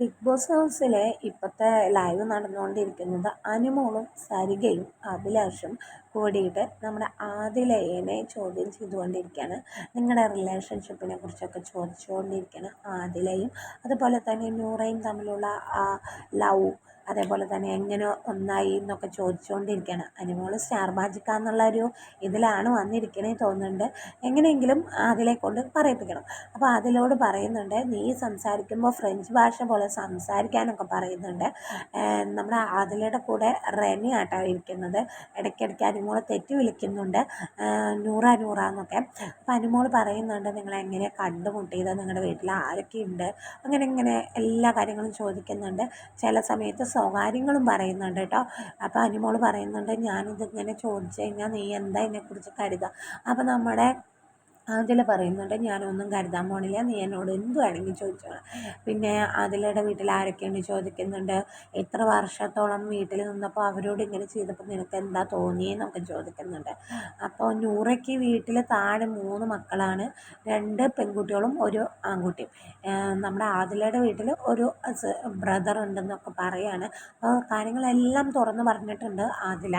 Big boss ഹൗസിലെ ഇപ്പോഴത്തെ live നടന്നുകൊണ്ടിരിക്കുന്നത് അനുമോളും സരികയും അഭിലാഷും കൂടിയിട്ട് നമ്മുടെ ആദിലയെ ചോദ്യം ചെയ്തുകൊണ്ടിരിക്കുകയാണ്. നിങ്ങളുടെ റിലേഷൻഷിപ്പിനെ കുറിച്ചൊക്കെ ചോദിച്ചുകൊണ്ടിരിക്കുകയാണ് ആദിലയും. അതുപോലെ തന്നെ നൂറയും തമ്മിലുള്ള ആ ലവ് അതേപോലെ തന്നെ എങ്ങനെ ഒന്നായി എന്നൊക്കെ ചോദിച്ചുകൊണ്ടിരിക്കുകയാണ് അനിമോൾ സ്റ്റാർ മാജിക്ക ഒരു ഇതിലാണ് വന്നിരിക്കണേ തോന്നുന്നുണ്ട്. എങ്ങനെയെങ്കിലും അതിലെ പറയിപ്പിക്കണം. അപ്പോൾ അതിലോട് പറയുന്നുണ്ട് നീ സംസാരിക്കുമ്പോൾ ഫ്രഞ്ച് ഭാഷ പോലെ സംസാരിക്കാനൊക്കെ പറയുന്നുണ്ട്. നമ്മുടെ അതിലയുടെ കൂടെ റെനി ആട്ടാണ് ഇരിക്കുന്നത്. ഇടയ്ക്കിടയ്ക്ക് അനിമോൾ തെറ്റി വിളിക്കുന്നുണ്ട്. നൂറ നൂറ എന്നൊക്കെ. അപ്പോൾ അനിമോൾ പറയുന്നുണ്ട് നിങ്ങൾ എങ്ങനെ കണ്ടുമുട്ടിയത്? നിങ്ങളുടെ വീട്ടിൽ ആരൊക്കെയുണ്ട്? അങ്ങനെ ഇങ്ങനെ എല്ലാ കാര്യങ്ങളും ചോദിക്കുന്നുണ്ട്. ചില സമയത്ത് സ്വകാര്യങ്ങളും പറയുന്നുണ്ട് കേട്ടോ. അപ്പോൾ അനുമോൾ പറയുന്നുണ്ട് ഞാനിതിങ്ങനെ ചോദിച്ചു കഴിഞ്ഞാൽ നീ എന്താ ഇതിനെക്കുറിച്ച് കരുതുക അപ്പോൾ നമ്മുടെ അതിൽ പറയുന്നുണ്ട് ഞാനൊന്നും കരുതാൻ പോണില്ല നീ എന്നോട് എന്ത് വേണമെങ്കിലും ചോദിച്ചോളാം. പിന്നെ അതിലയുടെ വീട്ടിൽ ആരൊക്കെയുണ്ട് ചോദിക്കുന്നുണ്ട് എത്ര വർഷത്തോളം വീട്ടിൽ നിന്നപ്പോൾ അവരോട് ഇങ്ങനെ ചെയ്തപ്പോൾ നിനക്ക് എന്താ തോന്നിയെന്നൊക്കെ ചോദിക്കുന്നുണ്ട്. അപ്പോൾ നൂറയ്ക്ക് വീട്ടിൽ താഴെ മൂന്ന് മക്കളാണ് രണ്ട് പെൺകുട്ടികളും ഒരു ആൺകുട്ടിയും. നമ്മുടെ ആദിലയുടെ വീട്ടിൽ ഒരു ബ്രദർ ഉണ്ടെന്നൊക്കെ പറയാണ്. അപ്പോൾ കാര്യങ്ങളെല്ലാം തുറന്ന് പറഞ്ഞിട്ടുണ്ട് ആദില.